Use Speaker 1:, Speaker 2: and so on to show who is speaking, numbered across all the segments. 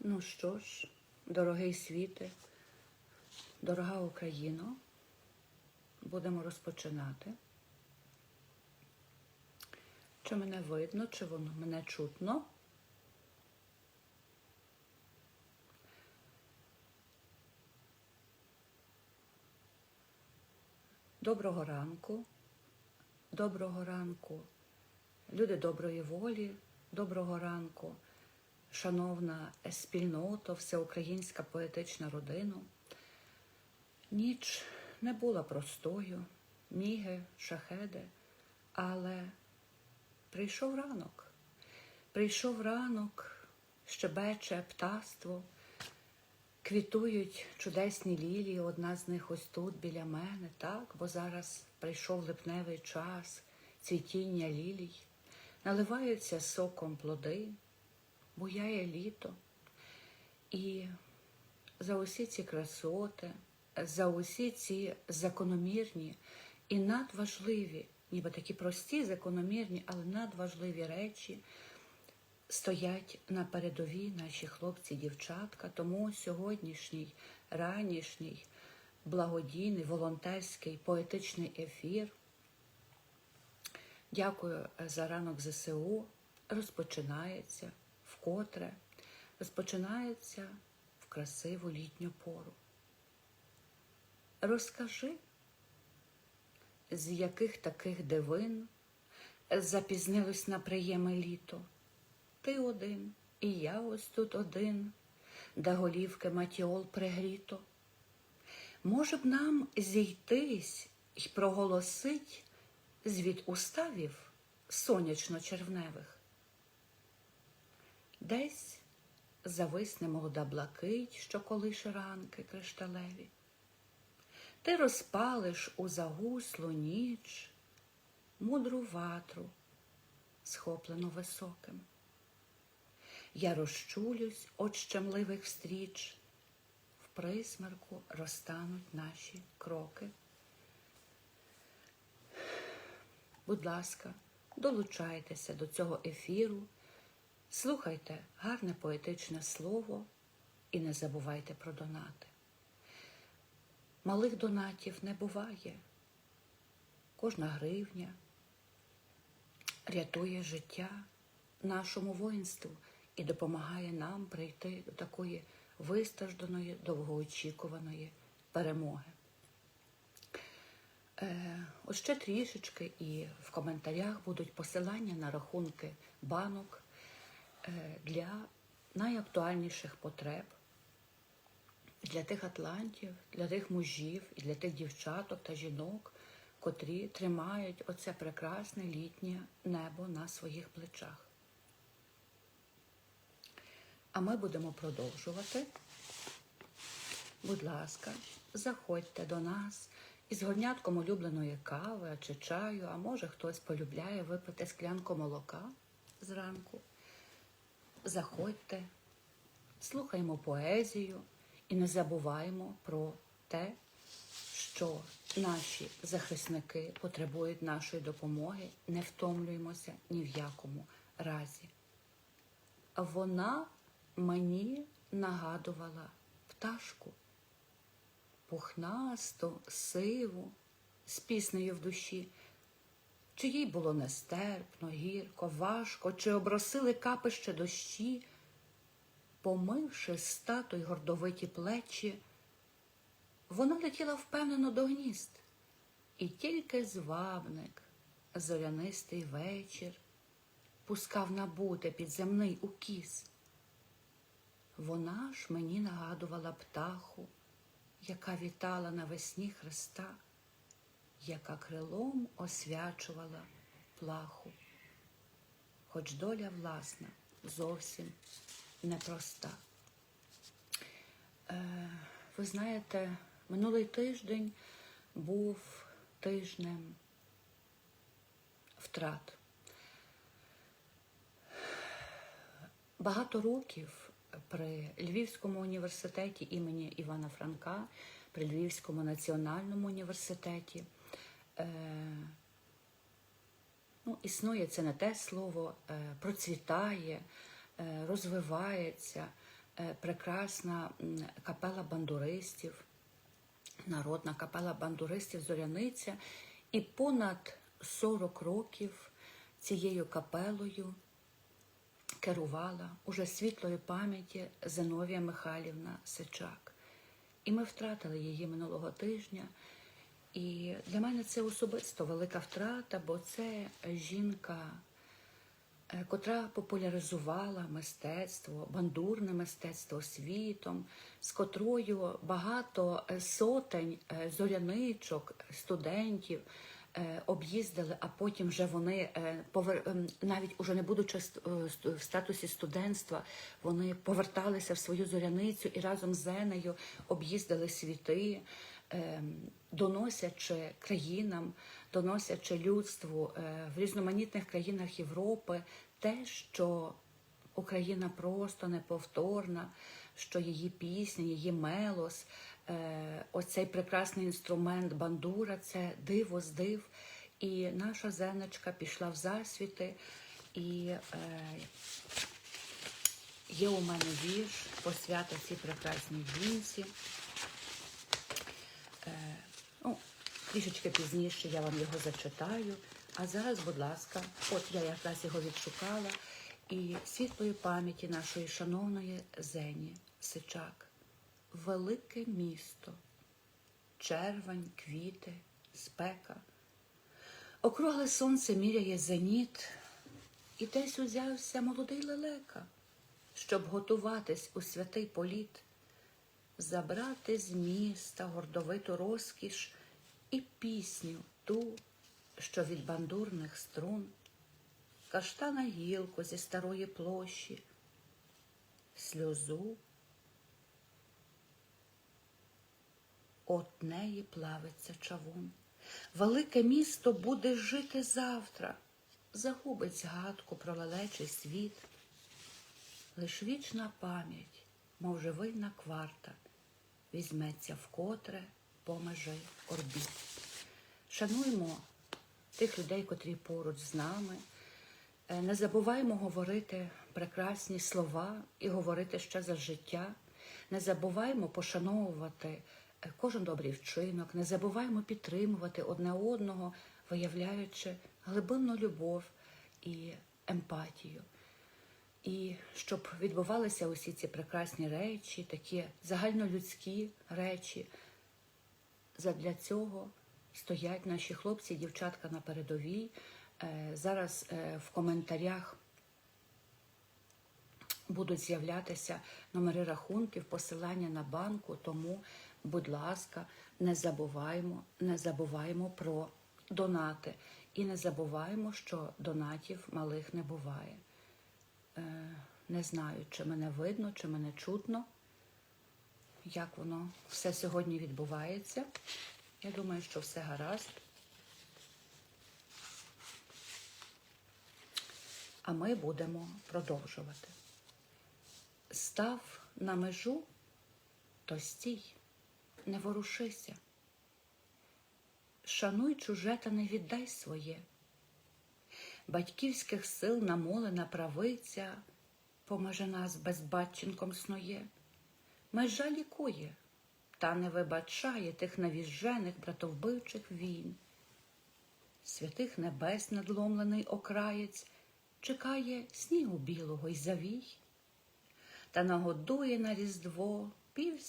Speaker 1: Ну що ж, дорогий світе, дорога Україно, будемо розпочинати. Чи мене видно, чи воно мене чутно? Доброго ранку, доброго ранку, люди доброї волі, доброго ранку, шановна спільнота, всеукраїнська поетична родина. Ніч не була простою, міги, шахеди, але прийшов ранок. Прийшов ранок, щебече птаство, квітують чудесні лілії, одна з них ось тут біля мене, так, бо зараз прийшов липневий час, цвітіння лілій, наливаються соком плоди, буяє літо. І за усі ці красоти, за усі ці закономірні і надважливі, ніби такі прості, закономірні, але надважливі речі стоять на передовій наші хлопці, дівчатка. Тому сьогоднішній ранішній благодійний, волонтерський, поетичний ефір. Дякую за ранок ЗСУ. Розпочинається вкотре, розпочинається в красиву літню пору. Розкажи, з яких таких дивин запізнилось на приєме літо. Ти один, і я ось тут один, де голівки матіол пригріто. Може б нам зійтись й проголосить звід уставів сонячно-червневих? Десь зависне молода блакить, що колише ранки кришталеві. Ти розпалиш у загуслу ніч мудру ватру, схоплену високим. Я розчулюсь от щемливих встріч, в присмерку розтануть наші кроки. Будь ласка, долучайтеся до цього ефіру, слухайте гарне поетичне слово і не забувайте про донати. Малих донатів не буває. Кожна гривня рятує життя нашому воїнству і допомагає нам прийти до такої вистражданої, довгоочікуваної перемоги. Е, Ось ще трішечки і в коментарях будуть посилання на рахунки банок е, для найактуальніших потреб для тих атлантів, для тих мужів і для тих дівчаток та жінок, котрі тримають оце прекрасне літнє небо на своїх плечах. А ми будемо продовжувати. Будь ласка, заходьте до нас із горнятком улюбленої кави чи чаю, а може хтось полюбляє випити склянку молока зранку. Заходьте, слухаймо поезію. І не забуваємо про те, що наші захисники потребують нашої допомоги, не втомлюємося ні в якому разі. Вона мені нагадувала пташку, пухнасту, сиву, з піснею в душі, чи їй було нестерпно, гірко, важко, чи обросили капище дощі. Помивши стату й гордовиті плечі, вона летіла впевнено до гнізд, і тільки звабник, зорянистий вечір, пускав набути підземний укіс. Вона ж мені нагадувала птаху, яка вітала навесні Христа, яка крилом освячувала плаху, хоч доля власна зовсім непроста. Е, ви знаєте, минулий тиждень був тижнем втрат. Багато років при Львівському університеті імені Івана Франка при Львівському національному університеті. Е, ну, існує це не те слово, е, процвітає, е, розвивається прекрасна капела бандуристів, народна капела бандуристів Зоряниця. І понад 40 років цією капелою керувала уже світлої пам'яті Зиновія Михайлівна Сичак. І ми втратили її минулого тижня. І для мене це особисто велика втрата, бо це жінка, е, котра популяризувала мистецтво, бандурне мистецтво світом, з котрою багато сотень е, зоряничок, студентів об'їздили, а потім вже вони е, ем, навіть уже не будучи е, в статусі студентства, вони поверталися в свою зоряницю і разом з Зенею об'їздили світи, ем, доносячи країнам, доносячи людству е, в різноманітних країнах Європи те, що Україна просто неповторна, що її пісня, її мелос, е, оцей прекрасний інструмент бандура це диво з див. І наша зеночка пішла в засвіти, і е, є у мене вірш посвята цій прекрасній жінці. Е, ну, трішечки пізніше я вам його зачитаю. А зараз, будь ласка, от я якраз його відшукала. І світлої пам'яті нашої шановної Зені Сичак. Велике місто, червень, квіти, спека. Округле сонце міряє зеніт, і десь узявся молодий лелека, щоб готуватись у святий політ, забрати з міста гордовиту розкіш і пісню ту, що від бандурних струн, каштана гілку зі старої площі, сльозу. От неї плавиться чавун. Велике місто буде жити завтра, загубить згадку про лелечий світ. Лиш вічна пам'ять, мов живильна кварта, візьметься вкотре по межі орбіт. Шануймо тих людей, котрі поруч з нами. Е, Не забуваймо говорити прекрасні слова і говорити ще за життя. Не забуваймо пошановувати кожен добрий вчинок, не забуваймо підтримувати одне одного, виявляючи глибинну любов і емпатію. І щоб відбувалися усі ці прекрасні речі, такі загальнолюдські речі, задля цього стоять наші хлопці дівчатка на передовій. Е, Зараз е, в коментарях будуть з'являтися номери рахунків, посилання на банку. Тому, будь ласка, не забуваємо, не забуваємо про донати. І не забуваємо, що донатів малих не буває. Е, Не знаю, чи мене видно, чи мене чутно, як воно все сьогодні відбувається. Я думаю, що все гаразд. А ми будемо продовжувати. Став на межу, то стій, не ворушися. Шануй чуже та не віддай своє. Батьківських сил намолена правиця, поможе нас безбатченком снує. Межа лікує, та не вибачає тих навіжених братовбивчих війн. Святих небес надломлений окраєць чекає снігу білого й завій, та нагодує на різдво пів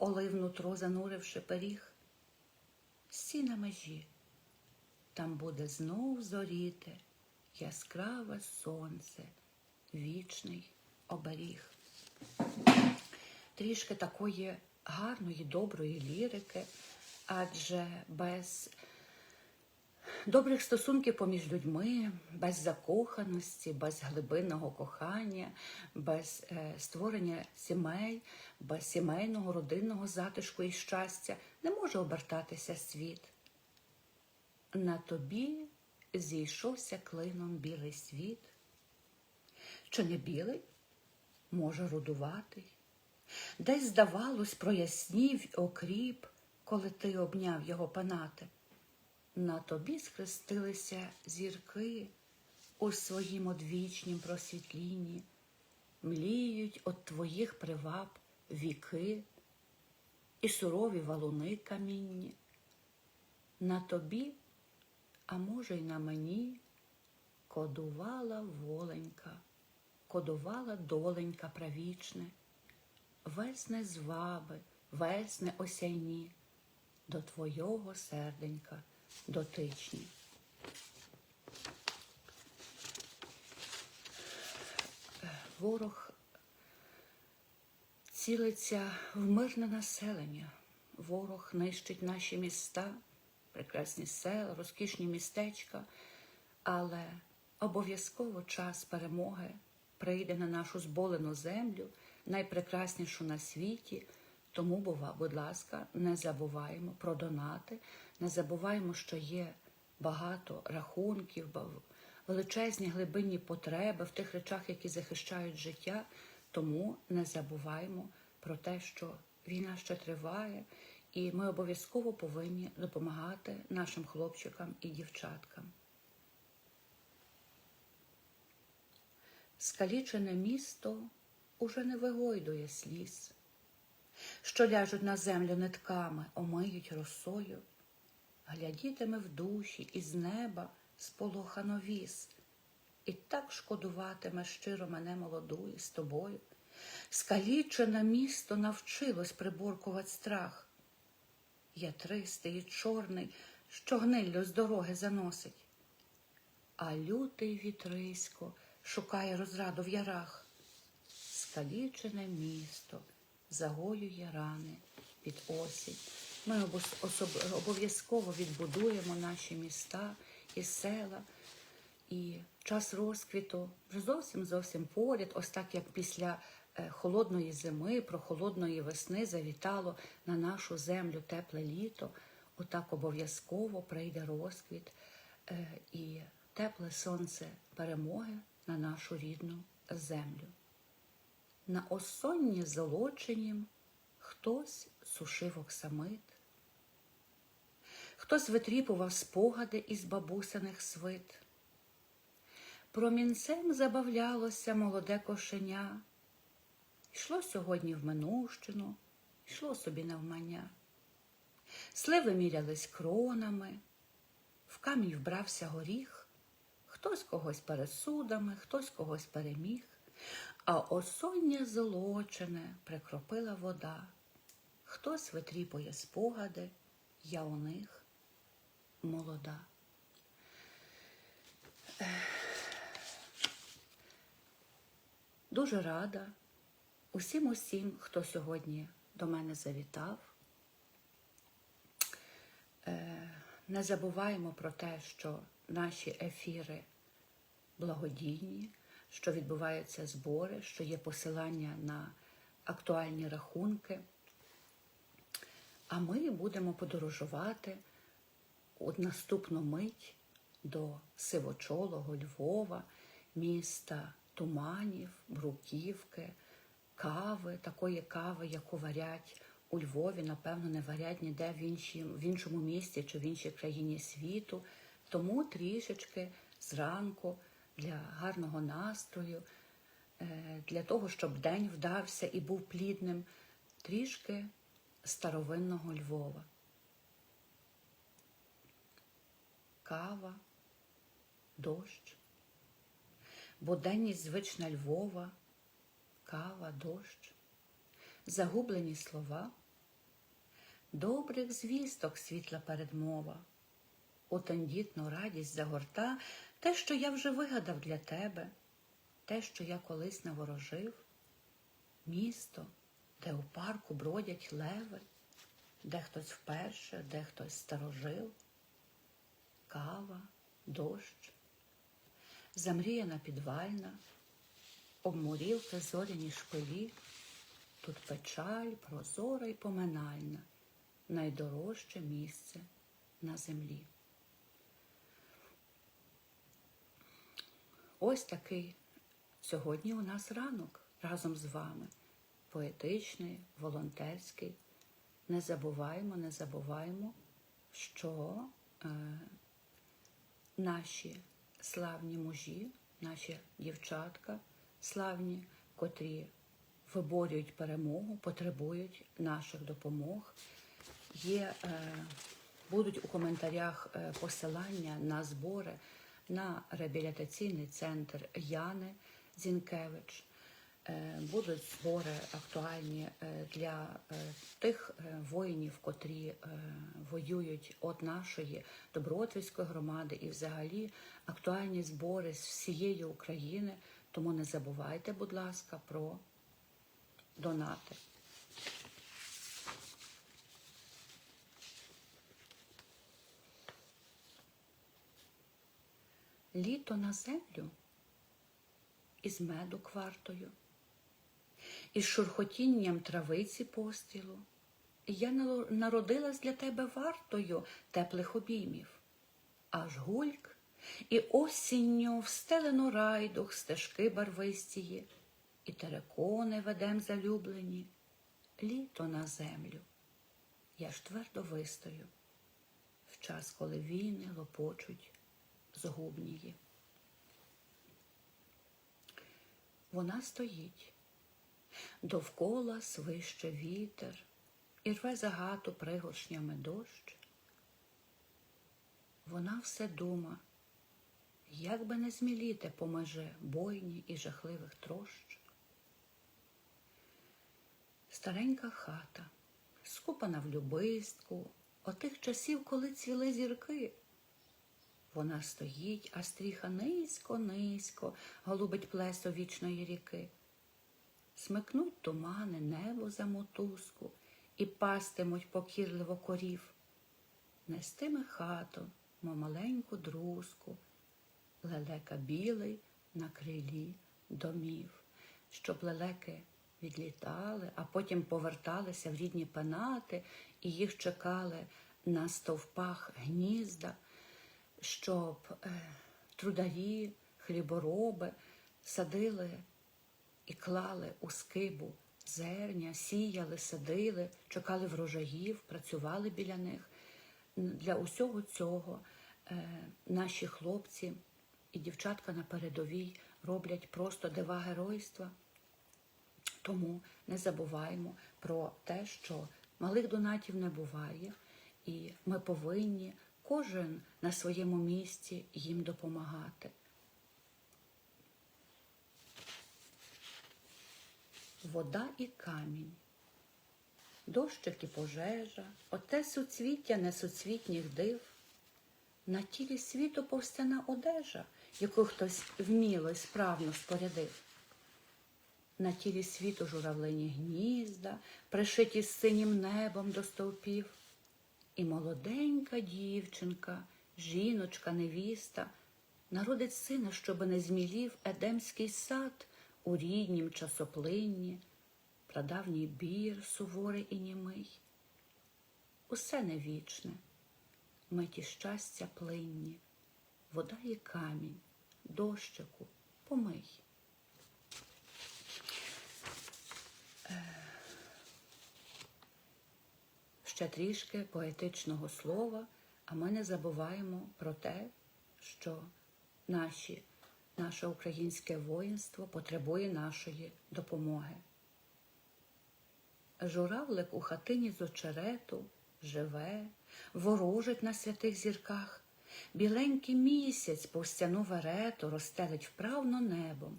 Speaker 1: світу, в оливну зануривши пиріг. Сі на межі, там буде знов зоріти яскраве сонце, вічний оберіг. Трішки такої гарної, доброї лірики, адже без добрих стосунків поміж людьми, без закоханості, без глибинного кохання, без е, створення сімей, без сімейного родинного затишку і щастя не може обертатися світ. На тобі зійшовся клином білий світ. Чи не білий? Може рудуватий, Десь, здавалось, прояснів окріп, коли ти обняв його панати. На тобі схрестилися зірки у своїм одвічнім просвітлінні, мліють от твоїх приваб віки і сурові валуни камінні. На тобі, а може, й на мені, кодувала воленька, кодувала доленька правічне, весне зваби, весне осяйні, до твого серденька дотичні. Ворог цілиться в мирне населення. Ворог нищить наші міста, прекрасні села, розкішні містечка, але обов'язково час перемоги прийде на нашу зболену землю, найпрекраснішу на світі. Тому, бува, будь ласка, не забуваємо про донати, не забуваємо, що є багато рахунків, величезні глибинні потреби в тих речах, які захищають життя. Тому не забуваємо про те, що війна ще триває, і ми обов'язково повинні допомагати нашим хлопчикам і дівчаткам. Скалічене місто уже не вигойдує сліз, що ляжуть на землю нитками, омиють росою, глядітиме в душі із неба сполохано віз, і так шкодуватиме щиро мене молодую з тобою. Скалічене місто навчилось приборкувати страх. Я тристий і чорний, що гниллю з дороги заносить, а лютий вітрисько шукає розраду в ярах. Скалічене місто загоює рани під осінь. Ми обов'язково відбудуємо наші міста і села, і час розквіту вже зовсім зовсім поряд, ось так як після холодної зими, прохолодної весни завітало на нашу землю тепле літо, отак обов'язково прийде розквіт і тепле сонце перемоги на нашу рідну землю. На осонні золоченім хтось сушив оксамит, хтось витріпував спогади із бабусиних свит. Промінцем забавлялося молоде кошеня, йшло сьогодні в минущину, йшло собі навмання. Сливи мірялись кронами, в камінь вбрався горіх, хтось когось пересудами, хтось когось переміг, а осоння золочене прикропила вода. Хтось витріпує спогади, я у них молода. Дуже рада усім усім, хто сьогодні до мене завітав. Не забуваємо про те, що наші ефіри благодійні, що відбуваються збори, що є посилання на актуальні рахунки. А ми будемо подорожувати у наступну мить до Сивочолого Львова, міста Туманів, Бруківки, кави, такої кави, яку варять у Львові, напевно, не варять ніде в, іншій, в іншому місті чи в іншій країні світу. Тому трішечки зранку для гарного настрою, для того, щоб день вдався і був плідним, трішки старовинного Львова. Кава, дощ, буденність звична Львова, кава, дощ, загублені слова, добрих звісток світла передмова, у тендітну радість загорта. Те, що я вже вигадав для тебе, те, що я колись наворожив, місто, де у парку бродять леви, де хтось вперше, де хтось старожив, кава, дощ, замріяна підвальна, обмурівки зоряні шпилі, тут печаль, прозора й поминальна, найдорожче місце на землі. Ось такий сьогодні у нас ранок разом з вами. Поетичний, волонтерський. Не забуваємо, не забуваємо, що е, наші славні мужі, наші дівчатка славні, котрі виборюють перемогу, потребують наших допомог. Є, е, будуть у коментарях е, посилання на збори на реабілітаційний центр Яни Зінкевич. Е, Будуть збори актуальні е, для е, тих воїнів, котрі воюють від нашої добротвійської громади, і взагалі актуальні збори з всієї України. Тому не забувайте, будь ласка, про донати. Літо на землю із меду квартою, із шурхотінням травиці пострілу. Я народилась для тебе вартою теплих обіймів, аж гульк, і осінню встелено райдух стежки барвистії, і терекони ведем залюблені, літо на землю. Я ж твердо вистою в час, коли війни лопочуть згубнії. Вона стоїть, довкола свище вітер і рве загату пригоршнями дощ. Вона все дума, як би не зміліти по меже бойні і жахливих трощ. Старенька хата, скупана в любистку, отих часів, коли цвіли зірки. Вона стоїть, а стріха низько, низько голубить плесо вічної ріки. Смикнуть тумани, небо за мотузку і пастимуть покірливо корів. Нестиме хату, мов маленьку друзку, лелека білий на крилі домів, щоб лелеки відлітали, а потім поверталися в рідні пенати, і їх чекали на стовпах гнізда щоб е, трударі, хлібороби садили і клали у скибу зерня, сіяли, садили, чекали врожаїв, працювали біля них. Для усього цього е, наші хлопці і дівчатка на передовій роблять просто дива геройства. Тому не забуваємо про те, що малих донатів не буває, і ми повинні кожен на своєму місці їм допомагати. Вода і камінь, дощик і пожежа, оте суцвіття несуцвітніх див, на тілі світу повстяна одежа, яку хтось вміло й справно спорядив. На тілі світу журавлині гнізда, пришиті синім небом до стовпів. І молоденька дівчинка, жіночка, невіста, народить сина, щоби не змілів Едемський сад у ріднім часоплинні, прадавній бір суворий і німий. Усе невічне, миті щастя плинні, вода і камінь, дощику, помий. ще трішки поетичного слова, а ми не забуваємо про те, що наші, наше українське воїнство потребує нашої допомоги. Журавлик у хатині з очерету живе, ворожить на святих зірках. Біленький місяць повстяну верету розстелить вправно небом.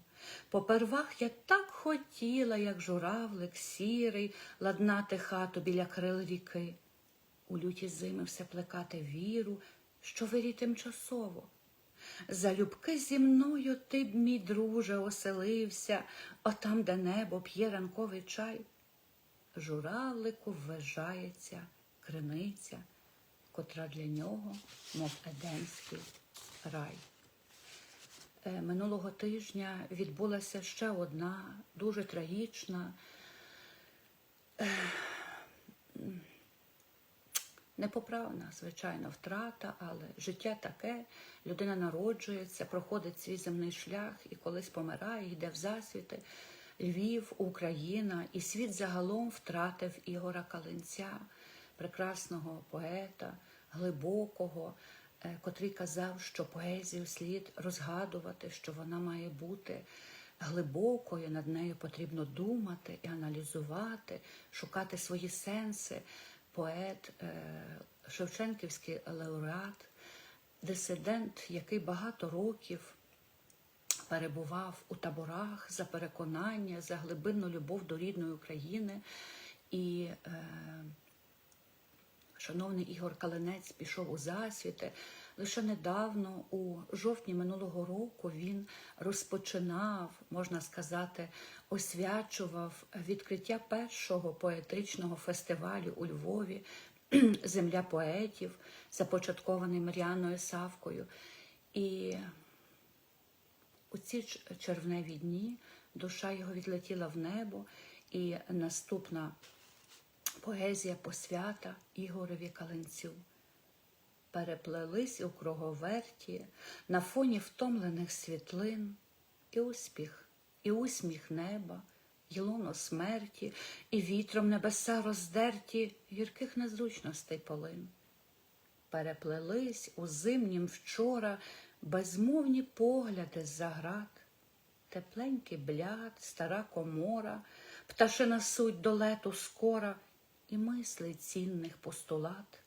Speaker 1: Попервах я так хотіла, як журавлик сірий, ладнати хату біля крил ріки. У люті зими все плекати віру, що вирі тимчасово. Залюбки зі мною ти б, мій друже, оселився, отам, де небо п'є ранковий чай. Журавлику вважається криниця, котра для нього, мов едемський рай. Е, Минулого тижня відбулася ще одна дуже трагічна, е, непоправна, звичайно, втрата, але життя таке, людина народжується, проходить свій земний шлях і колись помирає, йде в засвіти. Львів, Україна і світ загалом втратив Ігора Калинця, прекрасного поета, глибокого, е, котрий казав, що поезію слід розгадувати, що вона має бути глибокою, над нею потрібно думати і аналізувати, шукати свої сенси. Поет, е, Шевченківський лауреат, дисидент, який багато років перебував у таборах за переконання, за глибинну любов до рідної України. І е, шановний Ігор Калинець пішов у засвіти. Лише недавно, у жовтні минулого року, він розпочинав, можна сказати, освячував відкриття першого поетичного фестивалю у Львові Земля поетів, започаткований Мар'яною Савкою. І у ці червневі дні душа його відлетіла в небо, і наступна поезія посвята Ігорові Калинцю. Переплелись у круговерті на фоні втомлених світлин, і успіх, і усміх неба, і луно смерті, і вітром небеса роздерті гірких незручностей полин. Переплелись у зимнім вчора безмовні погляди з-за град, тепленький бляд, стара комора, пташина суть до лету скора і мисли цінних постулат,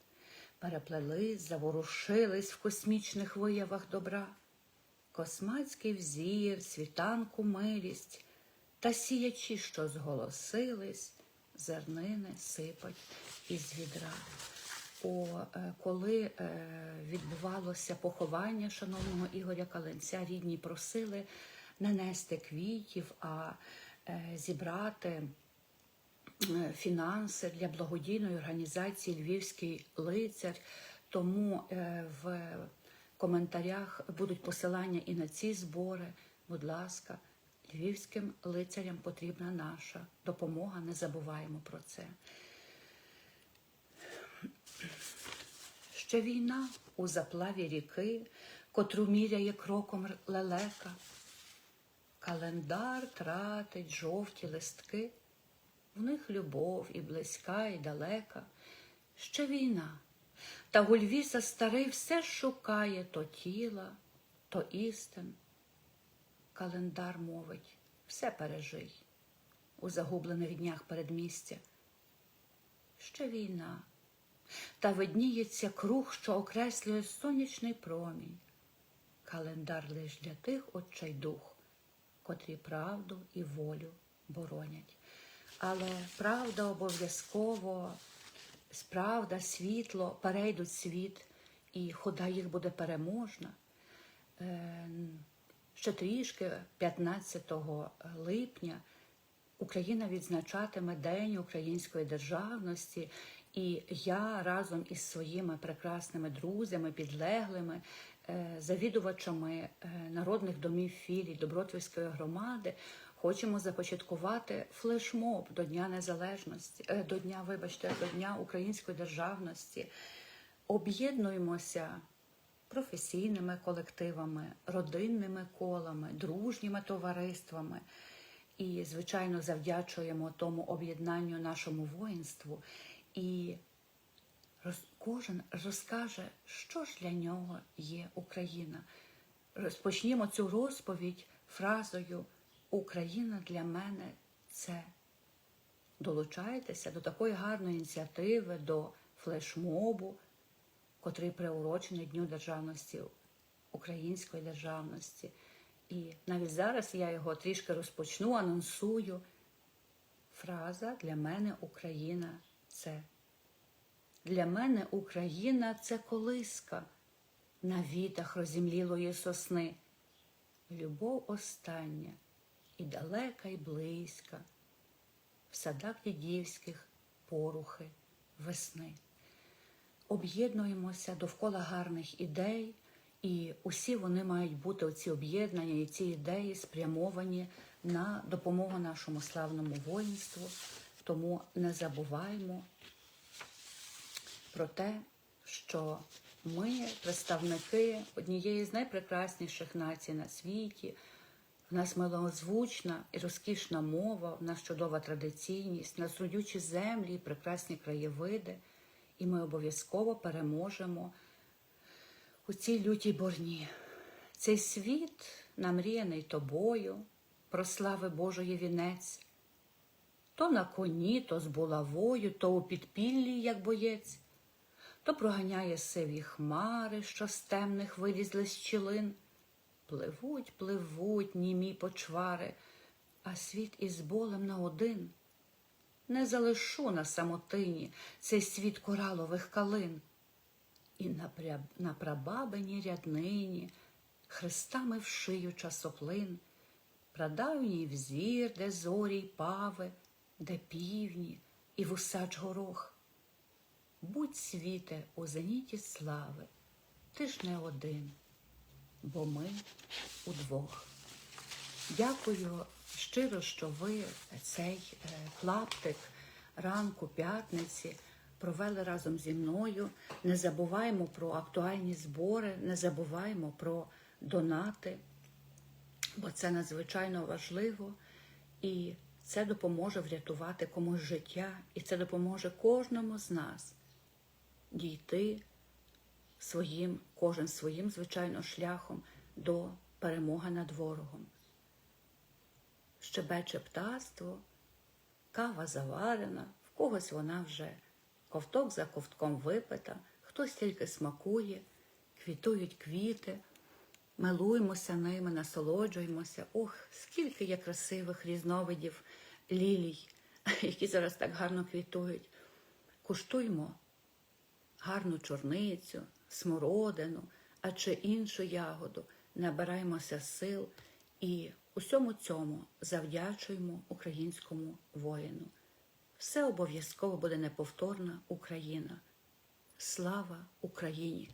Speaker 1: переплелись, заворушились в космічних виявах добра, космацький взір, світанку милість, та сіячі, що зголосились, зернини сипать із відра. О, е, коли е, відбувалося поховання шановного Ігоря Каленця, рідні просили не нести квітів, а е, зібрати фінанси для благодійної організації Львівський лицар. Тому е, в коментарях будуть посилання і на ці збори. Будь ласка, львівським лицарям потрібна наша допомога. Не забуваємо про це. Ще війна у заплаві ріки, котру міряє кроком лелека. Календар тратить жовті листки, в них любов і близька, і далека. Ще війна, та Гульвіса старий все шукає то тіла, то істин. Календар мовить, все пережий у загублених днях передмістя. Ще війна, та видніється круг, що окреслює сонячний промінь. Календар лиш для тих отчайдух, котрі правду і волю боронять. Але правда обов'язково, правда, світло перейдуть світ, і хода їх буде переможна. Е, Ще трішки, 15 липня, Україна відзначатиме День української державності, і я разом із своїми прекрасними друзями, підлеглими, е, завідувачами е, народних домів філій Добротвівської громади хочемо започаткувати флешмоб до Дня Незалежності, е, до Дня, вибачте, до Дня української державності. Об'єднуємося професійними колективами, родинними колами, дружніми товариствами. І, звичайно, завдячуємо тому об'єднанню нашому воїнству. І роз, кожен розкаже, що ж для нього є Україна. Розпочнімо цю розповідь фразою Україна для мене це. Долучайтеся до такої гарної ініціативи, до флешмобу, котрий приурочений Дню державності, української державності. І навіть зараз я його трішки розпочну, анонсую. Фраза для мене Україна це. Для мене Україна це колиска на вітах розімлілої сосни. Любов остання і далека, і близька, в садах дідівських порухи весни. Об'єднуємося довкола гарних ідей, і усі вони мають бути оці об'єднання і ці ідеї спрямовані на допомогу нашому славному воїнству. Тому не забуваймо про те, що ми представники однієї з найпрекрасніших націй на світі, В нас милозвучна і розкішна мова, в нас чудова традиційність, в нас родючі землі прекрасні краєвиди, і ми обов'язково переможемо у цій лютій борні. Цей світ, намріяний тобою, про слави Божої вінець, то на коні, то з булавою, то у підпіллі, як боєць, то проганяє сиві хмари, що з темних вилізли з щілин. Пливуть, пливуть німі почвари, а світ із болем на один. Не залишу на самотині цей світ коралових калин. І на, пря... на прабабині ряднині хрестами в шию часоплин, прадавній взір, де зорі й пави, де півні і вусач горох. Будь світе у зеніті слави, ти ж не один, бо ми удвох. Дякую щиро, що ви цей е, клаптик ранку п'ятниці провели разом зі мною. Не забуваємо про актуальні збори, не забуваємо про донати, бо це надзвичайно важливо і це допоможе врятувати комусь життя, і це допоможе кожному з нас дійти своїм, кожен своїм, звичайно, шляхом до перемоги над ворогом. Щебече птаство, кава заварена, в когось вона вже ковток за ковтком випита, хтось тільки смакує, квітують квіти, милуємося ними, насолоджуємося. Ох, скільки є красивих різновидів лілій, які зараз так гарно квітують. Куштуймо гарну чорницю, смородину, а чи іншу ягоду, набираємося сил і усьому цьому завдячуємо українському воїну. Все обов'язково буде неповторна Україна. Слава Україні!